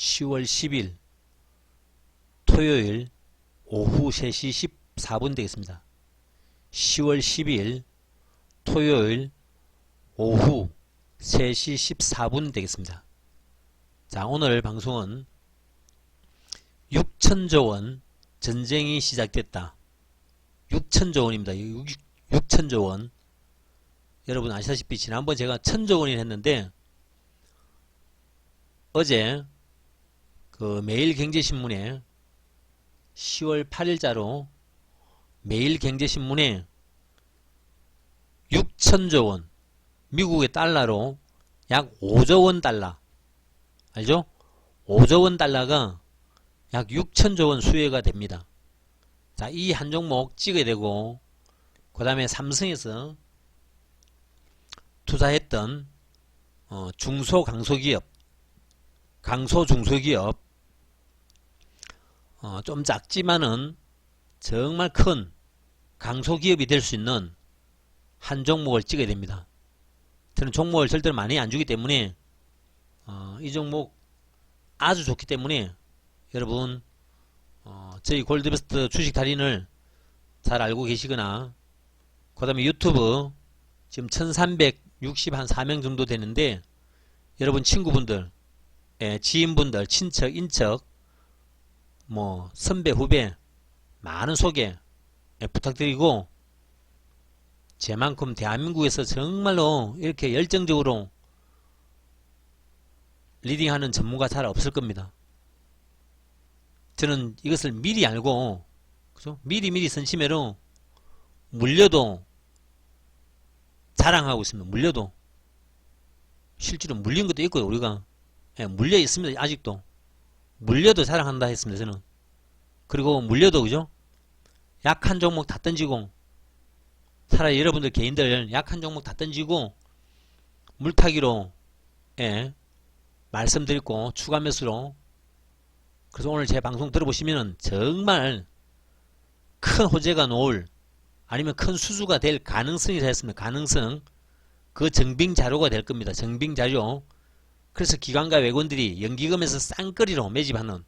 10월 10일 토요일 오후 3시 14분 되겠습니다. 10월 10일 토요일 오후 3시 14분 되겠습니다. 자, 오늘 방송은 6천조 원 전쟁이 시작됐다. 6천조 원입니다. 6, 6천조 원. 여러분 아시다시피 지난번 제가 천조 원이 했는데 어제 그 매일경제신문에 10월 8일자로 매일경제신문에 6천조 원 미국의 달러로 약 5조 원 달러 알죠? 5조 원 달러가 약 6천조 원 수혜가 됩니다. 자, 이 한 종목 찍어야 되고 그 다음에 삼성에서 투자했던 어, 중소강소기업 강소 중소기업 어, 좀 작지만은 정말 큰 강소기업이 될 수 있는 한 종목을 찍어야 됩니다. 저는 종목을 절대로 많이 안 주기 때문에 어, 이 종목 아주 좋기 때문에 여러분 어, 저희 골드베스트 주식 달인을 잘 알고 계시거나 그 다음에 유튜브 지금 1360 한 4명 정도 되는데 여러분 친구분들 예, 지인분들 친척 인척 뭐 선배 후배 많은 소개 예, 부탁드리고 제만큼 대한민국에서 정말로 이렇게 열정적으로 리딩하는 전문가 잘 없을 겁니다. 저는 이것을 미리 알고 그죠? 미리 미리 선심해로 물려도 자랑하고 있습니다. 물려도 실제로 물린 것도 있고요. 우리가 예, 물려 있습니다. 아직도 물려도 자랑한다 했습니다. 저는 그리고 물려도 그죠? 약한 종목 다 던지고 차라리 여러분들 개인들 약한 종목 다 던지고 물타기로 예, 말씀드리고 추가 매수로 그래서 오늘 제 방송 들어보시면은 정말 큰 호재가 놓을 아니면 큰 수주가 될 가능성이 있습니다. 가능성 그 정빙 자료가 될 겁니다. 정빙 자료 그래서 기관과 외국인들이 연기금에서 쌍거리로 매집하는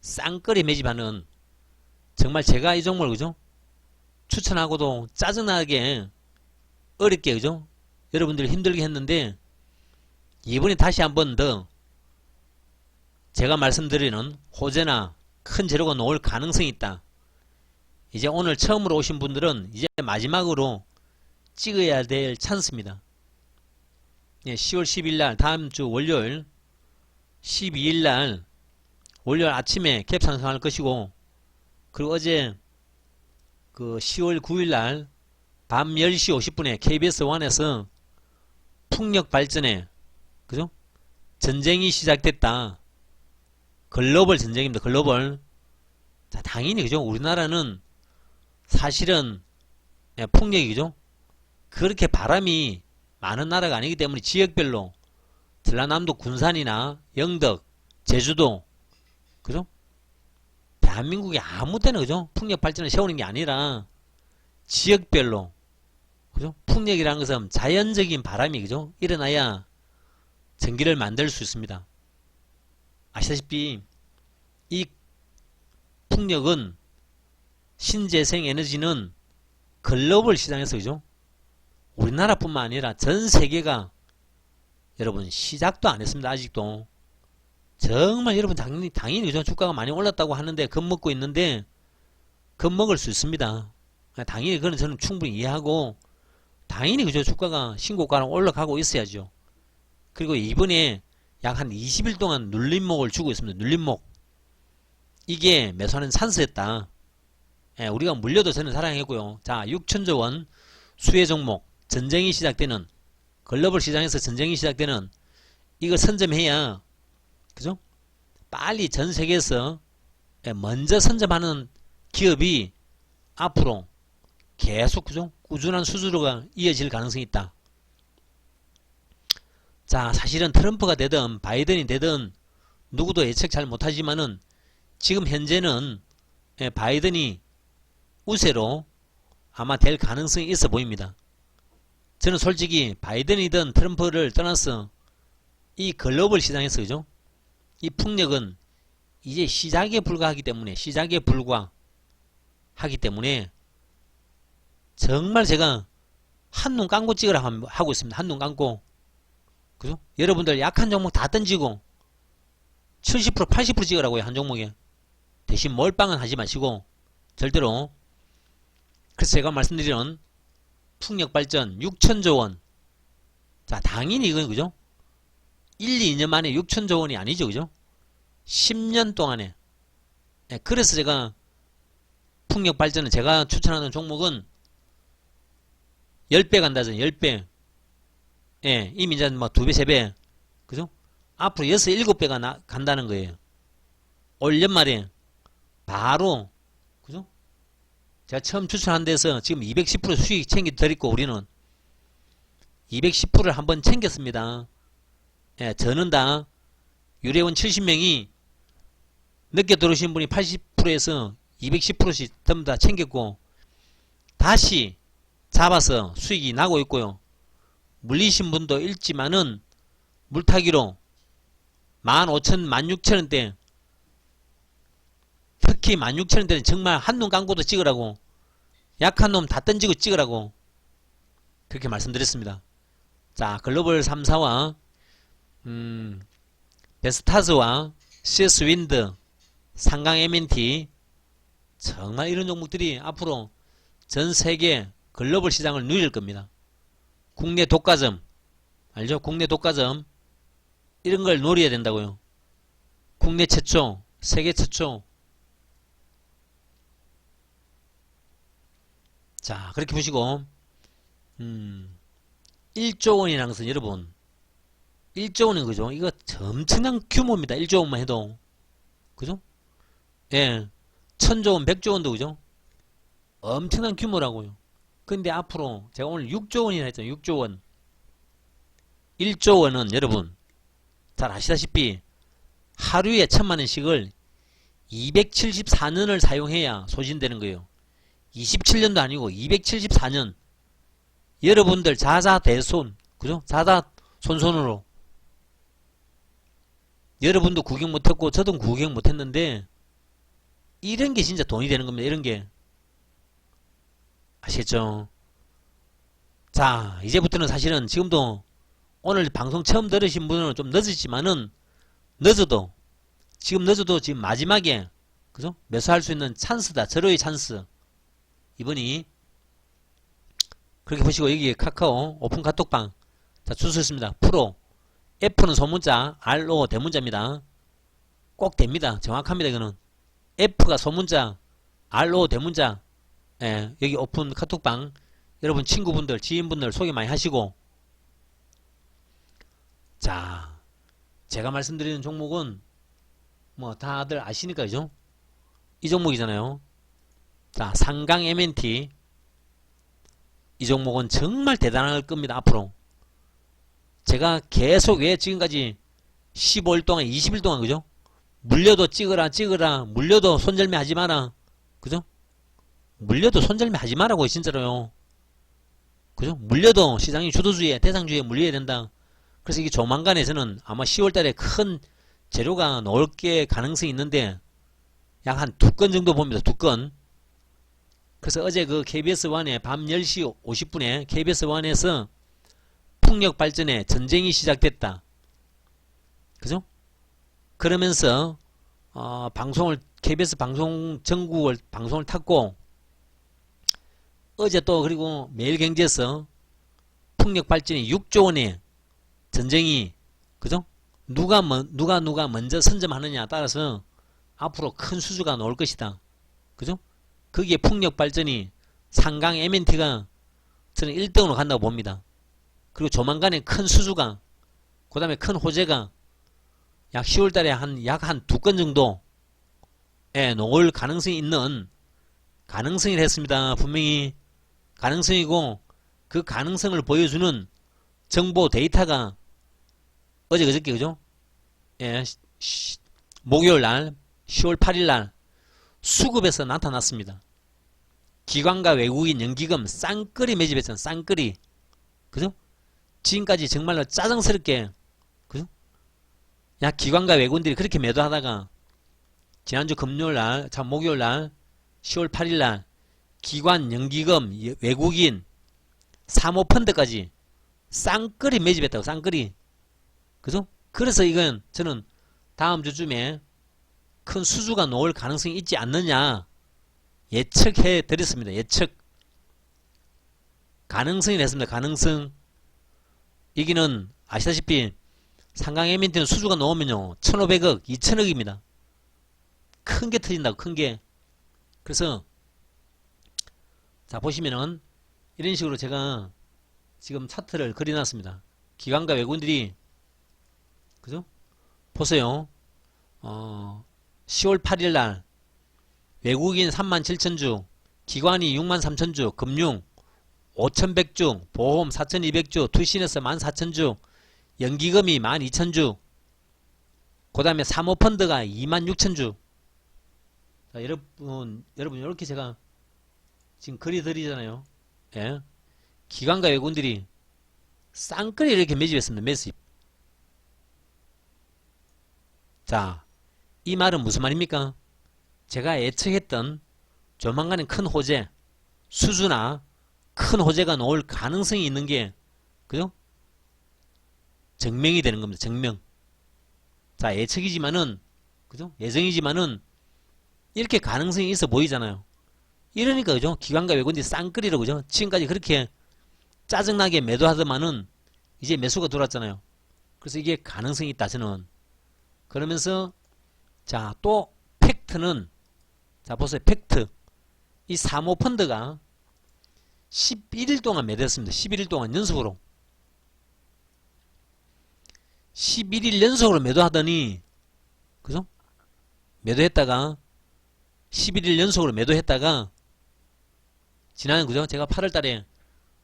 쌍거리 매집하는 정말 제가 이 종목을 그죠? 추천하고도 짜증나게 어렵게 그죠? 여러분들 힘들게 했는데 이번에 다시 한 번 더 제가 말씀드리는 호재나 큰 재료가 나올 가능성이 있다. 이제 오늘 처음으로 오신 분들은 이제 마지막으로 찍어야 될 찬스입니다. 예, 10월 10일 날 다음 주 월요일 12일 날 월요일 아침에 캡 상승할 것이고 그리고 어제 그 10월 9일 날 밤 10시 50분에 KBS 1에서 풍력 발전에 그죠? 전쟁이 시작됐다. 글로벌 전쟁입니다. 글로벌. 자, 당연히 그죠? 우리나라는 사실은 예, 풍력이 그죠? 그렇게 바람이 많은 나라가 아니기 때문에 지역별로 전라남도 군산이나 영덕, 제주도 그죠? 대한민국이 아무 때나 그죠? 풍력 발전을 세우는 게 아니라 지역별로 그죠? 풍력이라는 것은 자연적인 바람이 그죠? 일어나야 전기를 만들 수 있습니다. 아시다시피 이 풍력은 신재생 에너지는 글로벌 시장에서 그죠? 우리나라뿐만 아니라 전 세계가 여러분 시작도 안 했습니다. 아직도 정말 여러분 당연히 당연히 그죠? 주가가 많이 올랐다고 하는데 겁먹고 있는데 겁먹을 수 있습니다. 당연히 그건 저는 충분히 이해하고 당연히 그죠? 주가가 신고가로 올라가고 있어야죠. 그리고 이번에 약 한 20일 동안 눌림목을 주고 있습니다. 눌림목. 이게 매수하는 찬스였다. 예, 우리가 물려도 저는 사랑했고요. 자, 6천조 원 수혜 종목 전쟁이 시작되는 글로벌 시장에서 전쟁이 시작되는 이거 선점해야 그죠? 빨리 전 세계에서 예, 먼저 선점하는 기업이 앞으로 계속 그죠? 꾸준한 수주로가 이어질 가능성이 있다. 자, 사실은 트럼프가 되든 바이든이 되든 누구도 예측 잘 못하지만은 지금 현재는 예, 바이든이 우세로 아마 될 가능성이 있어 보입니다. 저는 솔직히 바이든이든 트럼프를 떠나서 이 글로벌 시장에서 그죠? 이 풍력은 이제 시작에 불과하기 때문에 시작에 불과하기 때문에 정말 제가 한눈 감고 찍으라 함- 하고 있습니다. 한눈 감고 그죠? 여러분들 약한 종목 다 던지고 70% 80% 찍으라고요 한 종목에 대신 몰빵은 하지 마시고 절대로 그래서 제가 말씀드리는 풍력 발전 6천조 원. 자, 당연히 이건 그죠? 1, 2년 만에 6천조 원이 아니죠. 그죠? 10년 동안에. 예, 그래서 제가 풍력 발전은 제가 추천하는 종목은 10배 간다잖아요. 10배. 예, 이미 이제 뭐 2배, 3배. 그죠? 앞으로 6, 7배가 나, 간다는 거예요. 올 연말에 바로? 제가 처음 추천한 데서 지금 210% 수익 챙겨 드렸고 우리는 210%를 한번 챙겼습니다. 예, 저는 다 유래원 70명이 늦게 들어오신 분이 80%에서 210%씩 전부 다 챙겼고 다시 잡아서 수익이 나고 있고요. 물리신 분도 있지만은 물타기로 15,000, 16,000원대 특히 16,000원대는 정말 한눈 감고도 찍으라고 약한 놈 다 던지고 찍으라고 그렇게 말씀드렸습니다. 자 글로벌 3사와 음, 베스타즈와 CS 윈드 상강 MNT 정말 이런 종목들이 앞으로 전 세계 글로벌 시장을 누릴 겁니다. 국내 독과점 알죠? 국내 독과점 이런 걸 노려야 된다고요. 국내 최초, 세계 최초. 자, 그렇게 보시고 음, 1조 원이라는 것은 여러분 1조 원은 그죠? 이거 엄청난 규모입니다. 1조 원만 해도 그죠? 예, 1000조 원, 100조 원도 그죠? 엄청난 규모라고요. 근데 앞으로 제가 오늘 6조 원이나 했잖아요. 6조 원. 1조 원은 여러분 잘 아시다시피 하루에 천만 원씩을 274년을 사용해야 소진되는 거예요. 27년도 아니고 274년. 여러분들 자자대손, 그죠? 자자손손으로. 여러분도 구경 못했고 저도 구경 못했는데 이런 게 진짜 돈이 되는 겁니다. 이런 게. 아시겠죠? 자, 이제부터는 사실은 지금도 오늘 방송 처음 들으신 분은 좀 늦었지만은 늦어도 지금 늦어도 지금 마지막에 그죠? 매수할 수 있는 찬스다. 절호의 찬스. 이번이 그렇게 보시고 여기 카카오 오픈 카톡방 자 주소 있습니다. 프로 F는 소문자 RO 대문자입니다. 꼭 됩니다. 정확합니다. 이거는 F가 소문자 RO 대문자 예, 여기 오픈 카톡방 여러분 친구분들 지인분들 소개 많이 하시고 자 제가 말씀드리는 종목은 뭐 다들 아시니까 그죠? 이 종목이잖아요. 자, 상강 MNT 이 종목은 정말 대단할 겁니다. 앞으로 제가 계속 왜 지금까지 15일 동안 20일 동안 그죠? 물려도 찍어라 찍어라 물려도 손절매 하지 마라 그죠? 물려도 손절매 하지 마라고 진짜로요. 그죠? 물려도 시장이 주도주의에 대상주의에 물려야 된다. 그래서 이게 조만간에서는 아마 10월달에 큰 재료가 나올 게 가능성이 있는데 약 한 두 건 정도 봅니다. 두 건. 그래서 어제 그 KBS 1에 밤 10시 50분에 KBS 1에서 풍력 발전에 전쟁이 시작됐다. 그죠? 그러면서 어, 방송을 KBS 방송 전국을 방송을 탔고 어제 또 그리고 매일경제에서 풍력 발전이 6조 원의 전쟁이 그죠? 누가 먼 누가 누가 먼저 선점하느냐 따라서 앞으로 큰 수주가 나올 것이다. 그죠? 거기에 풍력 발전이 상강 MNT가 저는 1등으로 간다고 봅니다. 그리고 조만간에 큰 수주가 그 다음에 큰 호재가 약 10월 달에 한 약 한 두 건 정도 에 놓을 가능성이 있는 가능성이 했습니다. 분명히 가능성이고 그 가능성을 보여주는 정보 데이터가 어제 그저께 그죠? 예, 시- 목요일 날 10월 8일 날 수급에서 나타났습니다. 기관과 외국인 연기금 쌍끌이 매집했잖아요. 쌍끌이. 그죠? 지금까지 정말로 짜증스럽게 그죠? 야 기관과 외국인들이 그렇게 매도하다가 지난주 금요일 날, 참 목요일 날 10월 8일 날 기관, 연기금, 예- 외국인, 사모펀드까지 쌍끌이 매집했다고 쌍끌이 그죠? 그래서 이건 저는 다음 주쯤에 큰 수주가 나올 가능성이 있지 않느냐 예측해 드렸습니다. 예측 가능성이 됐습니다. 가능성 여기는 아시다시피 상강 에민트는 수주가 나오면요 1500억, 2000억입니다. 큰 게 터진다고 큰 게. 그래서 자 보시면은 이런 식으로 제가 지금 차트를 그려놨습니다. 기관과 외국인들이 그죠? 보세요. 어, 10월 8일 날 외국인 3만 7천 주, 기관이 6만 3천 주, 금융 5,100 주, 보험 4,200 주, 투신에서 1만 4천 주, 연기금이 1만 2천 주, 그 다음에 사모펀드가 2만 6천 주. 자, 여러분, 여러분, 이렇게 제가 지금 그리 드리잖아요. 예. 기관과 외국인들이 쌍끌이 이렇게 매집했습니다. 매집. 자, 이 말은 무슨 말입니까? 제가 예측했던 조만간에 큰 호재, 수주나 큰 호재가 나올 가능성이 있는 게, 그죠? 증명이 되는 겁니다. 증명. 자, 예측이지만은, 그죠? 예정이지만은, 이렇게 가능성이 있어 보이잖아요. 이러니까, 그죠? 기관과 외국인들이 쌍끌이로, 그죠? 지금까지 그렇게 짜증나게 매도하더만은, 이제 매수가 들어왔잖아요. 그래서 이게 가능성이 있다, 저는. 그러면서, 자, 또, 팩트는, 자, 보세요. 팩트. 이 사모펀드가 11일 동안 매도했습니다. 11일 동안 연속으로. 11일 연속으로 매도하더니, 그죠? 매도했다가, 11일 연속으로 매도했다가, 지난, 그죠? 제가 8월 달에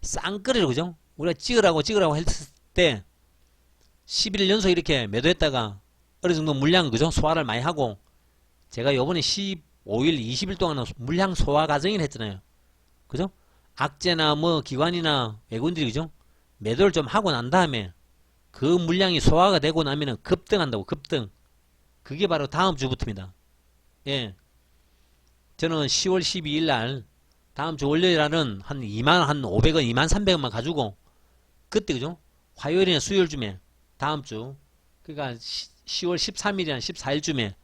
쌍끌이로, 그죠? 우리가 찍으라고 찍으라고 했을 때, 11일 연속 이렇게 매도했다가, 어느 정도 물량, 그죠? 소화를 많이 하고, 제가 요번에 15일, 20일 동안은 물량 소화 과정을 했잖아요. 그죠? 악재나 뭐 기관이나 외국인들이 그죠? 매도를 좀 하고 난 다음에 그 물량이 소화가 되고 나면은 급등한다고 급등. 그게 바로 다음 주부터입니다. 예. 저는 10월 12일 날 다음 주 월요일 날은 한 2만 한 500원, 2만 300원만 가지고 그때 그죠? 화요일이나 수요일쯤에 다음 주 그러니까 10월 13일이나 14일쯤에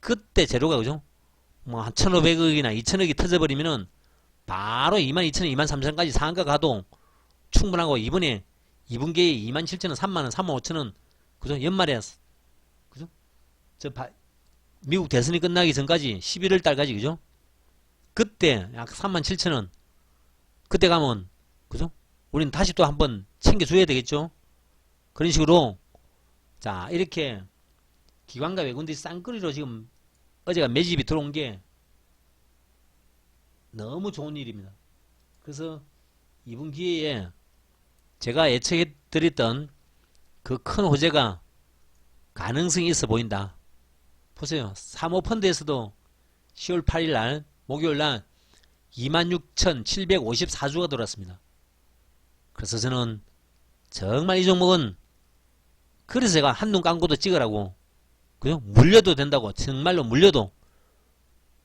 그때 재료가 그죠? 뭐 한 1,500억이나 2,000억이 터져버리면은 바로 22,000원, 23,000원까지 상한가 가도 충분하고 이번에 2분기에 27,000원, 3만원, 35,000원 그죠? 연말에 그죠? 저 바- 미국 대선이 끝나기 전까지 11월 달까지 그죠? 그때 약 37,000원 그때 가면 그죠? 우리는 다시 또 한번 챙겨줘야 되겠죠? 그런 식으로 자 이렇게 기관과 외국인들이 쌍끌이로 지금 어제가 매집이 들어온 게 너무 좋은 일입니다. 그래서 이번 기회에 제가 예측해 드렸던 그 큰 호재가 가능성이 있어 보인다. 보세요. 사모펀드에서도 10월 8일 날 목요일 날 26,754주가 들어왔습니다. 그래서 저는 정말 이 종목은 그래서 제가 한눈 감고도 찍으라고 그죠? 물려도 된다고 정말로 물려도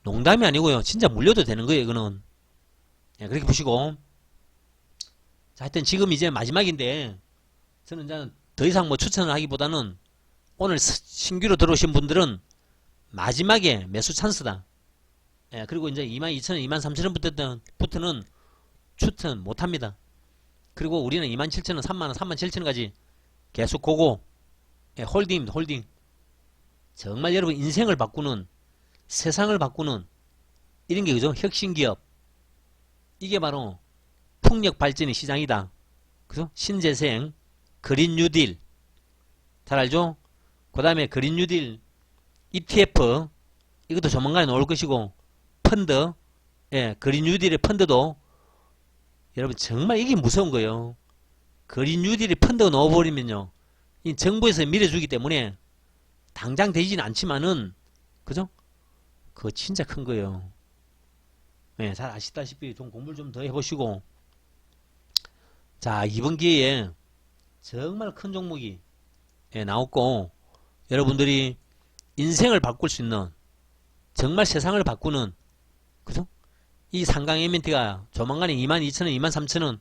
농담이 아니고요. 진짜 물려도 되는 거예요. 이거는 예, 그렇게 보시고 자, 하여튼 지금 이제 마지막인데 저는 이제 더 이상 뭐 추천을 하기보다는 오늘 스- 신규로 들어오신 분들은 마지막에 매수 찬스다. 예, 그리고 이제 22,000원, 23,000원부터는 부터는 추천 못 합니다. 그리고 우리는 27,000원, 3만원, 37,000원까지 계속 고고 예, 홀딩입니다. 홀딩. 정말 여러분 인생을 바꾸는 세상을 바꾸는 이런 게 그죠? 혁신기업. 이게 바로 풍력 발전의 시장이다. 그죠? 신재생, 그린 뉴딜. 잘 알죠? 그 다음에 그린 뉴딜 ETF 이것도 조만간에 나올 것이고 펀드 예, 그린 뉴딜의 펀드도 여러분 정말 이게 무서운 거예요. 그린 뉴딜의 펀드가 넣어버리면요. 이 정부에서 밀어주기 때문에 당장 되지는 않지만은 그죠? 그거 진짜 큰 거예요. 네, 잘 아시다시피 좀 공부를 좀 더 해보시고 자 이번 기회에 정말 큰 종목이 예, 나왔고 여러분들이 인생을 바꿀 수 있는 정말 세상을 바꾸는 그죠? 이 상강 MNT가 조만간에 22,000원, 23,000원,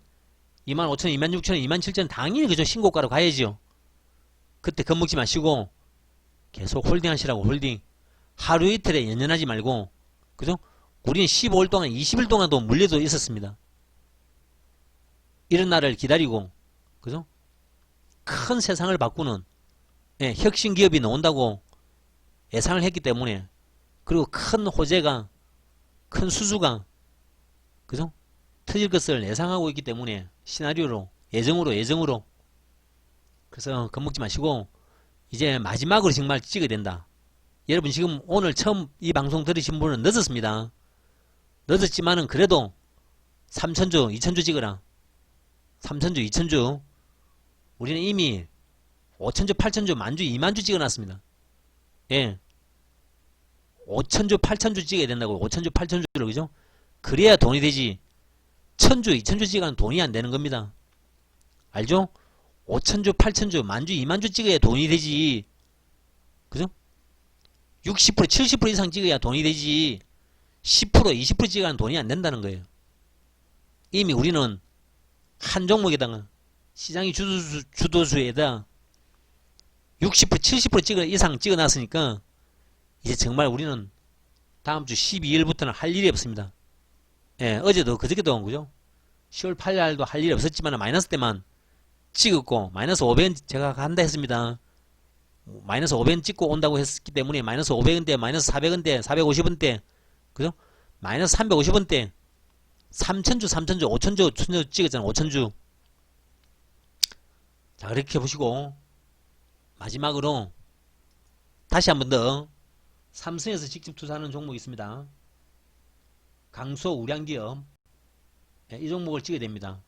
25,000원, 26,000원, 27,000원 당연히 그죠? 신고가로 가야죠. 그때 겁먹지 마시고 계속 홀딩 하시라고 홀딩. 하루 이틀에 연연하지 말고 그죠? 우리는 15일 동안 20일 동안도 물려도 있었습니다. 이런 날을 기다리고 그죠? 큰 세상을 바꾸는 예, 혁신 기업이 나온다고 예상을 했기 때문에 그리고 큰 호재가 큰 수주가 그죠? 터질 것을 예상하고 있기 때문에 시나리오로 예정으로 예정으로 그래서 겁먹지 마시고 이제 마지막으로 정말 찍어야 된다. 여러분 지금 오늘 처음 이 방송 들으신 분은 늦었습니다. 늦었지만은 그래도 3천주, 2천주 찍어라. 3천주, 2천주. 우리는 이미 5천주, 8천주, 만주, 2만주 찍어놨습니다. 예. 5천주, 8천주 찍어야 된다고. 5천주, 8천주를 그죠? 그래야 돈이 되지. 천주, 2천주 찍으면 돈이 안 되는 겁니다. 알죠? 5천주, 8천주, 만주, 2만주 찍어야 돈이 되지. 그죠? 60%, 70% 이상 찍어야 돈이 되지. 10%, 20% 찍으면 돈이 안 된다는 거예요. 이미 우리는 한 종목에다가 시장이 주도수, 주도수에다 60%, 70% 찍어 이상 찍어놨으니까 이제 정말 우리는 다음 주 12일부터는 할 일이 없습니다. 예, 어제도 그저께도 그죠? 10월 8일 날도 할 일이 없었지만 마이너스 때만 찍었고 마이너스 500원 제가 한다 했습니다. 마이너스 500원 찍고 온다고 했기 때문에 마이너스 500원대, 마이너스 400원대, 450원대, 그죠? 마이너스 350원대, 3천주, 3천주, 5천주, 5천주 찍었잖아, 5천주. 자, 그렇게 보시고, 마지막으로, 다시 한 번 더, 삼성에서 직접 투자하는 종목이 있습니다. 강소 우량기업. 예, 이 종목을 찍어야 됩니다.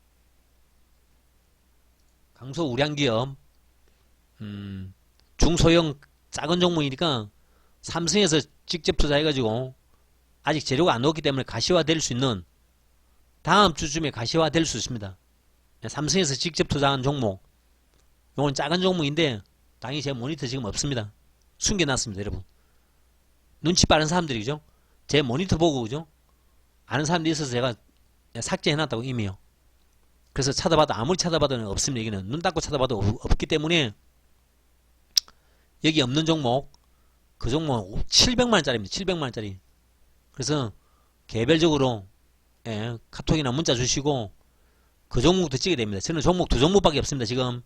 강소 우량기업. 음, 중소형 작은 종목이니까 삼성에서 직접 투자해가지고 아직 재료가 안 나왔기 때문에 가시화될 수 있는 다음 주쯤에 가시화될 수 있습니다. 네, 삼성에서 직접 투자한 종목. 요건 작은 종목인데 당연히 제 모니터 지금 없습니다. 숨겨놨습니다, 여러분. 눈치 빠른 사람들이죠. 제 모니터 보고 그죠? 아는 사람들이 있어서 제가 삭제해놨다고 이미요. 그래서 찾아봐도 아무리 찾아봐도 없습니다. 여기는 눈 닫고 찾아봐도 없- 없기 때문에 여기 없는 종목 그 종목 700만원짜리입니다. 700만원짜리. 그래서 개별적으로 예, 카톡이나 문자 주시고 그 종목도 찍게 됩니다. 저는 종목 두 종목밖에 없습니다. 지금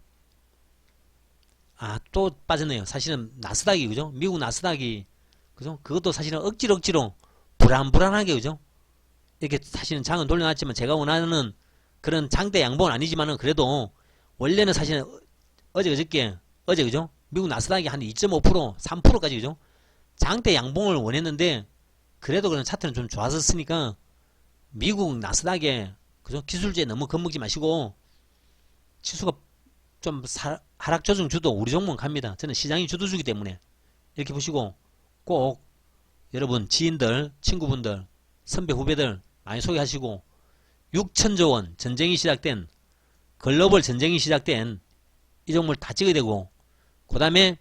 아 또 빠졌네요. 사실은 나스닥이 그죠? 미국 나스닥이 그죠? 그것도 사실은 억지로 억지로 불안불안하게 그죠? 이렇게 사실은 장은 돌려놨지만 제가 원하는 그런 장대 양봉은 아니지만은 그래도 원래는 사실은 어- 어제 그저께 어제 그죠? 미국 나스닥이 한 2.5% 3%까지 그죠? 장대 양봉을 원했는데 그래도 그런 차트는 좀 좋았었으니까 미국 나스닥에 그죠? 기술주에 너무 겁먹지 마시고 지수가 좀 사- 하락 조정 주도 우리 종목은 갑니다. 저는 시장이 주도주기 때문에 이렇게 보시고 꼭 여러분 지인들, 친구분들, 선배 후배들 많이 소개하시고 6천조 원 전쟁이 시작된 글로벌 전쟁이 시작된 이 종목을 다 찍어야 되고 그 다음에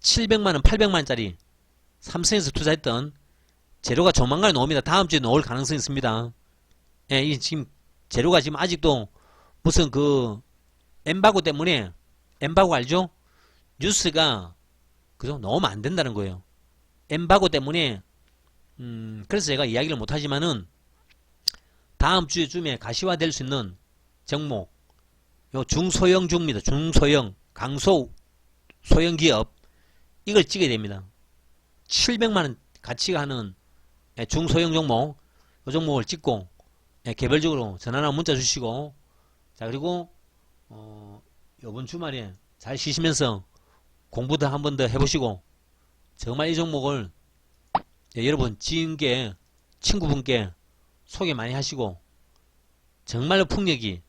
700만원, 800만원짜리 삼성에서 투자했던 재료가 조만간 나옵니다. 다음 주에 나올 가능성이 있습니다. 예, 이 지금 재료가 지금 아직도 무슨 그 엠바고 때문에 엠바고 알죠? 뉴스가 그죠? 나오면 안 된다는 거예요. 엠바고 때문에 음, 그래서 제가 이야기를 못 하지만은 다음 주쯤에 가시화될 수 있는 종목 요 중소형 중입니다. 중소형 강소 소형 기업 이걸 찍어야 됩니다. 700만 원 가치가 하는 예, 중소형 종목 요 종목을 찍고 예, 개별적으로 전화나 문자 주시고 자 그리고 어, 이번 주말에 잘 쉬시면서 공부도 한 번 더 해보시고 정말 이 종목을 예, 여러분 지인께 친구분께 소개 많이 하시고 정말로 풍력이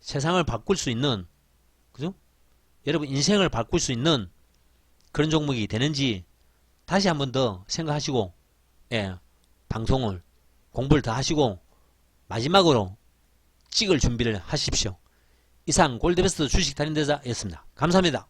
세상을 바꿀 수 있는 그죠? 여러분 인생을 바꿀 수 있는 그런 종목이 되는지 다시 한 번 더 생각하시고 예, 방송을 공부를 더 하시고 마지막으로 찍을 준비를 하십시오. 이상 골드베스트 주식 달인대사였습니다. 감사합니다.